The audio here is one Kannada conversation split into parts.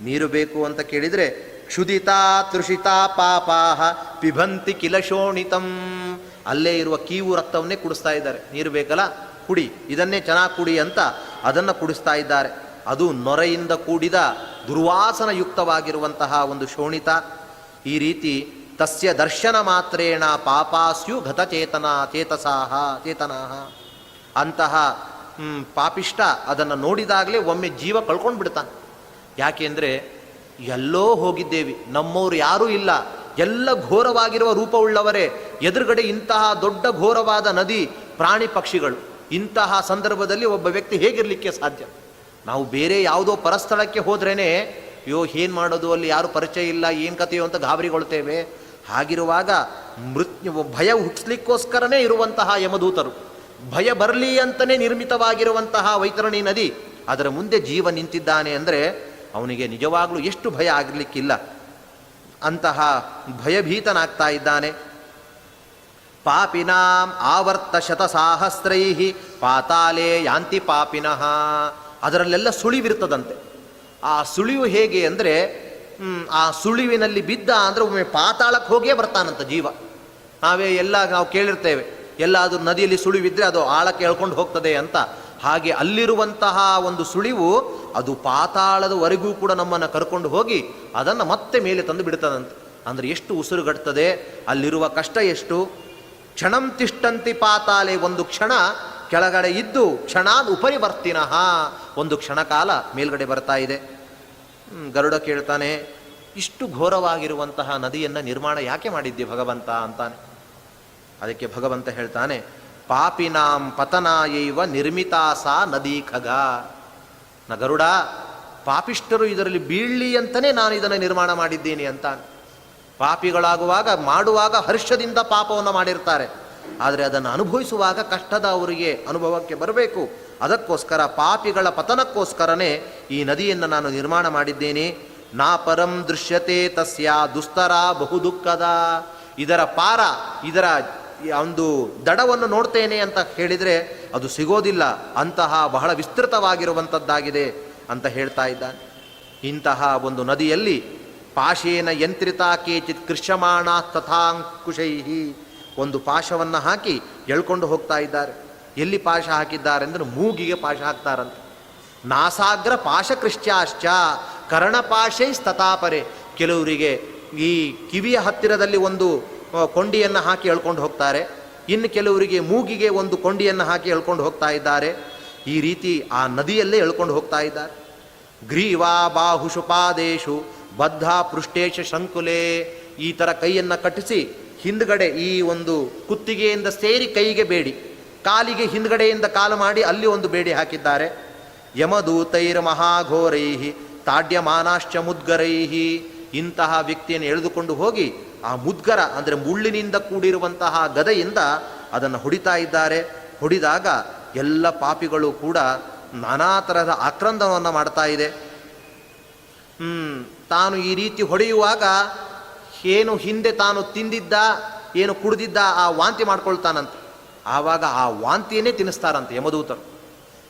ನೀರು ಬೇಕು ಅಂತ ಕೇಳಿದರೆ, ಕ್ಷುದಿತಾ ತೃಷಿತಾ ಪಾಪಾಹ ಪಿಭಂತಿ ಕಿಲ ಶೋಣಿತಂ. ಅಲ್ಲೇ ಇರುವ ಕೀವು ರಕ್ತವನ್ನೇ ಕುಡಿಸ್ತಾ ಇದ್ದಾರೆ. ನೀರು ಬೇಕಲ್ಲ, ಕುಡಿ, ಇದನ್ನೇ ಚೆನ್ನಾಗಿ ಕುಡಿ ಅಂತ ಅದನ್ನು ಕುಡಿಸ್ತಾ ಇದ್ದಾರೆ. ಅದು ನೊರೆಯಿಂದ ಕೂಡಿದ ದುರ್ವಾಸನ ಯುಕ್ತವಾಗಿರುವಂತಹ ಒಂದು ಶೋಣಿತ. ಈ ರೀತಿ ತಸ್ಯ ದರ್ಶನ ಮಾತ್ರೇಣ ಪಾಪಾಸ್ಯು ಗತಚೇತನ ಚೇತಸಾಹ, ಚೇತನಾಹ. ಅಂತಹ ಪಾಪಿಷ್ಟ ಅದನ್ನು ನೋಡಿದಾಗಲೇ ಒಮ್ಮೆ ಜೀವ ಕಳ್ಕೊಂಡು ಬಿಡ್ತಾನೆ ಯಾಕೆಂದರೆ ಎಲ್ಲೋ ಹೋಗಿದ್ದೇವೆ. ನಮ್ಮವರು ಯಾರೂ ಇಲ್ಲ. ಎಲ್ಲ ಘೋರವಾಗಿರುವ ರೂಪವುಳ್ಳವರೇ. ಎದುರುಗಡೆ ಇಂತಹ ದೊಡ್ಡ ಘೋರವಾದ ನದಿ, ಪ್ರಾಣಿ ಪಕ್ಷಿಗಳು. ಇಂತಹ ಸಂದರ್ಭದಲ್ಲಿ ಒಬ್ಬ ವ್ಯಕ್ತಿ ಹೇಗಿರಲಿಕ್ಕೆ ಸಾಧ್ಯ? ನಾವು ಬೇರೆ ಯಾವುದೋ ಪರಸ್ಥಳಕ್ಕೆ ಹೋದ್ರೇ ಅಯ್ಯೋ, ಏನು ಮಾಡೋದು? ಅಲ್ಲಿ ಯಾರು ಪರಿಚಯ ಇಲ್ಲ, ಏನು ಕಥೆಯೋ ಅಂತ ಗಾಬರಿಗೊಳ್ತೇವೆ. ಹಾಗಿರುವಾಗ ಮೃತ್ ಭಯ ಹುಟ್ಟಿಸ್ಲಿಕ್ಕೋಸ್ಕರನೇ ಇರುವಂತಹ ಯಮದೂತರು. ಭಯ ಬರಲಿ ಅಂತಲೇ ನಿರ್ಮಿತವಾಗಿರುವಂತಹ ವೈತರಣಿ ನದಿ. ಅದರ ಮುಂದೆ ಜೀವ ನಿಂತಿದ್ದಾನೆ ಅಂದರೆ ಅವನಿಗೆ ನಿಜವಾಗ್ಲೂ ಎಷ್ಟು ಭಯ ಆಗಲಿಕ್ಕಿಲ್ಲ. ಅಂತಹ ಭಯಭೀತನಾಗ್ತಾ ಇದ್ದಾನೆ. ಪಾಪಿನಾಂ ಆವರ್ತ ಶತಸಾಹಸ್ರೈ ಪಾತಾಲೇ ಯಾಂತಿ ಪಾಪಿನಃ. ಅದರಲ್ಲೆಲ್ಲ ಸುಳಿವಿರ್ತದಂತೆ ಆ ಸುಳಿವು ಹೇಗೆ ಅಂದರೆ ಆ ಸುಳಿವಿನಲ್ಲಿ ಬಿದ್ದ ಅಂದರೆ ಒಮ್ಮೆ ಪಾತಾಳಕ್ಕೆ ಹೋಗೇ ಬರ್ತಾನಂತ ಜೀವ. ನಾವೇ ಎಲ್ಲ ನಾವು ಕೇಳಿರ್ತೇವೆ, ಎಲ್ಲಾದರೂ ನದಿಯಲ್ಲಿ ಸುಳಿವಿದ್ರೆ ಅದು ಆಳಕ್ಕೆ ಎಳ್ಕೊಂಡು ಹೋಗ್ತದೆ ಅಂತ. ಹಾಗೆ ಅಲ್ಲಿರುವಂತಹ ಒಂದು ಸುಳಿವು ಅದು ಪಾತಾಳದವರೆಗೂ ಕೂಡ ನಮ್ಮನ್ನು ಕರ್ಕೊಂಡು ಹೋಗಿ ಅದನ್ನು ಮತ್ತೆ ಮೇಲೆ ತಂದು ಬಿಡ್ತದಂತೆ. ಅಂದರೆ ಎಷ್ಟು ಉಸಿರುಗಟ್ತದೆ, ಅಲ್ಲಿರುವ ಕಷ್ಟ ಎಷ್ಟು? ಕ್ಷಣಂ ತಿಷ್ಟಂತಿ ಪಾತಾಲೆ ಒಂದು ಕ್ಷಣ, ಕೆಳಗಡೆ ಇದ್ದು ಕ್ಷಣಾದ್ ಉಪರಿವರ್ತಿನಃ ಒಂದು ಕ್ಷಣ ಕಾಲ ಮೇಲ್ಗಡೆ ಬರ್ತಾ ಇದೆ. ಗರುಡ ಕೇಳ್ತಾನೆ, ಇಷ್ಟು ಘೋರವಾಗಿರುವಂತಹ ನದಿಯನ್ನು ನಿರ್ಮಾಣ ಯಾಕೆ ಮಾಡಿದ್ದೆ ಭಗವಂತ ಅಂತಾನೆ. ಅದಕ್ಕೆ ಭಗವಂತ ಹೇಳ್ತಾನೆ ಪಾಪಿನಾಂ ಪತನಾಯೈವ ನಿರ್ಮಿತಾ ಸಾ ನದಿ ಖಗ ನ ಗರುಡ ಪಾಪಿಷ್ಟರು ಇದರಲ್ಲಿ ಬೀಳ್ಲಿ ಅಂತಲೇ ನಾನು ಇದನ್ನು ನಿರ್ಮಾಣ ಮಾಡಿದ್ದೀನಿ ಅಂತ. ಪಾಪಿಗಳಾಗುವಾಗ, ಮಾಡುವಾಗ ಹರ್ಷದಿಂದ ಪಾಪವನ್ನು ಮಾಡಿರ್ತಾರೆ. ಆದರೆ ಅದನ್ನು ಅನುಭವಿಸುವಾಗ ಕಷ್ಟದ ಅವರಿಗೆ ಅನುಭವಕ್ಕೆ ಬರಬೇಕು. ಅದಕ್ಕೋಸ್ಕರ ಪಾಪಿಗಳ ಪತನಕ್ಕೋಸ್ಕರನೇ ಈ ನದಿಯನ್ನು ನಾನು ನಿರ್ಮಾಣ ಮಾಡಿದ್ದೇನೆ. ನಾ ಪರಂ ದೃಶ್ಯತೆ ತಸ್ಯ ದುಸ್ತರ ಬಹು ದುಃಖದ ಇದರ ಪಾರ, ಇದರ ಒಂದು ದಡವನ್ನು ನೋಡ್ತೇನೆ ಅಂತ ಹೇಳಿದರೆ ಅದು ಸಿಗೋದಿಲ್ಲ. ಅಂತಹ ಬಹಳ ವಿಸ್ತೃತವಾಗಿರುವಂಥದ್ದಾಗಿದೆ ಅಂತ ಹೇಳ್ತಾ ಇದ್ದಾನೆ. ಇಂತಹ ಒಂದು ನದಿಯಲ್ಲಿ ಪಾಶೇನ ಯಂತ್ರಿತ ಕೇಚಿತ್ ಕೃಷ್ಯಮಾಣ ತಥಾಂಕುಶೈಹಿ ಒಂದು ಪಾಶವನ್ನು ಹಾಕಿ ಎಳ್ಕೊಂಡು ಹೋಗ್ತಾ ಇದ್ದಾರೆ. ಎಲ್ಲಿ ಪಾಶ ಹಾಕಿದ್ದಾರೆ ಅಂದರೆ ಮೂಗಿಗೆ ಪಾಶ ಹಾಕ್ತಾರಂತೆ. ನಾಸಾಗ್ರ ಪಾಶಕೃಶ್ಚಾಶ್ಚ ಕರ್ಣಪಾಶೈ ಸ್ತತಾಪರೆ ಕೆಲವರಿಗೆ ಈ ಕಿವಿಯ ಹತ್ತಿರದಲ್ಲಿ ಒಂದು ಕೊಂಡಿಯನ್ನು ಹಾಕಿ ಎಳ್ಕೊಂಡು ಹೋಗ್ತಾರೆ. ಇನ್ನು ಕೆಲವರಿಗೆ ಮೂಗಿಗೆ ಒಂದು ಕೊಂಡಿಯನ್ನು ಹಾಕಿ ಎಳ್ಕೊಂಡು ಹೋಗ್ತಾ ಇದ್ದಾರೆ. ಈ ರೀತಿ ಆ ನದಿಯಲ್ಲೇ ಎಳ್ಕೊಂಡು ಹೋಗ್ತಾ ಇದ್ದಾರೆ. ಗ್ರೀವಾ ಬಾಹುಶುಪಾದೇಶು ಬದ್ಧ ಪೃಷ್ಠೇಶ ಶಂಕುಲೆ ಈ ಥರ ಕೈಯನ್ನು ಕಟ್ಟಿಸಿ ಹಿಂದ್ಗಡೆ ಈ ಒಂದು ಕುತ್ತಿಗೆಯಿಂದ ಸೇರಿ ಕೈಗೆ ಬೇಡಿ. ಕಾಲಿಗೆ ಹಿಂದ್ಗಡೆಯಿಂದ ಕಾಲು ಮಾಡಿ ಅಲ್ಲಿ ಒಂದು ಬೇಡಿ ಹಾಕಿದ್ದಾರೆ. ಯಮದೂತೈರ್ ಮಹಾಘೋರೈಹಿ, ತಾಡ್ಯಮಾನಾಶ್ಚ ಮುದ್ಗರೈಹಿ, ಇಂತಹ ವ್ಯಕ್ತಿಯನ್ನು ಎಳೆದುಕೊಂಡು ಹೋಗಿ ಆ ಮುದ್ಗರ, ಅಂದರೆ ಮುಳ್ಳಿನಿಂದ ಕೂಡಿರುವಂತಹ ಗದೆಯಿಂದ ಅದನ್ನು ಹೊಡಿತಾ ಇದ್ದಾರೆ. ಹೊಡಿದಾಗ ಎಲ್ಲ ಪಾಪಿಗಳು ಕೂಡ ನಾನಾ ತರಹದ ಆಕ್ರಂದನವನ್ನು ಮಾಡ್ತಾ ಇದೆ. ತಾನು ಈ ರೀತಿ ಹೊಡೆಯುವಾಗ ಏನು ಹಿಂದೆ ತಾನು ತಿಂದಿದ್ದ, ಏನು ಕುಡಿದಿದ್ದ ಆ ವಾಂತಿ ಮಾಡ್ಕೊಳ್ತಾನಂತ. ಆವಾಗ ಆ ವಾಂತಿಯನ್ನೇ ತಿನ್ನಿಸ್ತಾರಂತೆ ಯಮದೂತರು.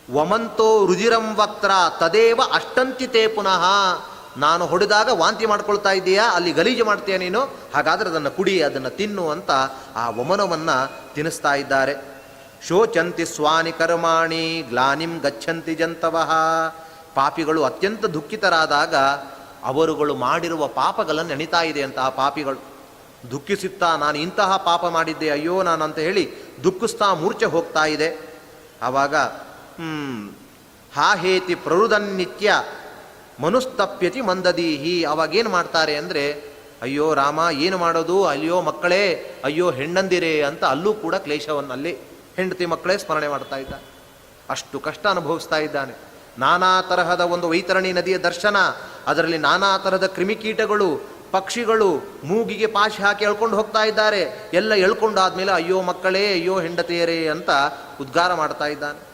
ವಮಂತೋ ರುಜಿರಂ ವಕ್ತ್ರ, ತದೇವ ಅಷ್ಟಂತಿತೆ ಪುನಃ ನಾನು ಹೊಡೆದಾಗ ವಾಂತಿ ಮಾಡ್ಕೊಳ್ತಾ ಇದ್ದೀಯಾ ಅಲ್ಲಿ ಗಲೀಜು ಮಾಡ್ತೀಯ ನೀನು? ಹಾಗಾದರೆ ಅದನ್ನು ಕುಡಿ, ಅದನ್ನು ತಿನ್ನು ಅಂತ ಆ ವಮನವನ್ನು ತಿನ್ನಿಸ್ತಾ ಇದ್ದಾರೆ. ಶೋಚಂತಿ ಸ್ವಾನಿ ಕರ್ಮಾಣಿ, ಗ್ಲಾನಿಂ ಗಚ್ಚಂತಿ ಜಂತವಃ. ಪಾಪಿಗಳು ಅತ್ಯಂತ ದುಃಖಿತರಾದಾಗ ಅವರುಗಳು ಮಾಡಿರುವ ಪಾಪಗಳನ್ನು ನೆನಿತಾ ಇದೆ ಅಂತ ಆ ಪಾಪಿಗಳು. ದುಃಖಿಸುತ್ತಾ ನಾನು ಇಂತಹ ಪಾಪ ಮಾಡಿದ್ದೆ, ಅಯ್ಯೋ ನಾನು ಅಂತ ಹೇಳಿ ದುಃಖಿಸ್ತಾ ಮೂರ್ಛೆ ಹೋಗ್ತಾ ಇದೆ. ಆವಾಗ ಹಾ ಹೇತಿ ಪ್ರರುದನ್ನಿತ್ಯ ಮನುಸ್ತಪ್ಯತಿ ಮಂದದೀಹಿ. ಅವಾಗೇನು ಮಾಡ್ತಾರೆ ಅಂದರೆ, ಅಯ್ಯೋ ರಾಮ, ಏನು ಮಾಡೋದು? ಅಯ್ಯೋ ಮಕ್ಕಳೇ, ಅಯ್ಯೋ ಹೆಣ್ಣಂದಿರೇ ಅಂತ ಅಲ್ಲೂ ಕೂಡ ಕ್ಲೇಶವನ್ನು ಅಲ್ಲಿ ಹೆಂಡತಿ ಮಕ್ಕಳೇ ಸ್ಮರಣೆ ಮಾಡ್ತಾ ಇದ್ದ. ಅಷ್ಟು ಕಷ್ಟ ಅನುಭವಿಸ್ತಾ ಇದ್ದಾನೆ. ನಾನಾ ತರಹದ ಒಂದು ವೈತರಣಿ ನದಿಯ ದರ್ಶನ, ಅದರಲ್ಲಿ ನಾನಾ ತರಹದ ಕ್ರಿಮಿಕೀಟಗಳು, ಪಕ್ಷಿಗಳು, ಮೂಗಿಗೆ ಪಾಶಿ ಹಾಕಿ ಎಳ್ಕೊಂಡು ಹೋಗ್ತಾ ಇದ್ದಾರೆ. ಎಲ್ಲ ಎಳ್ಕೊಂಡಾದ್ಮೇಲೆ, ಅಯ್ಯೋ ಮಕ್ಕಳೇ, ಅಯ್ಯೋ ಹೆಂಡತಿಯರೇ ಅಂತ ಉದ್ಗಾರ ಮಾಡ್ತಾ ಇದ್ದಾನೆ.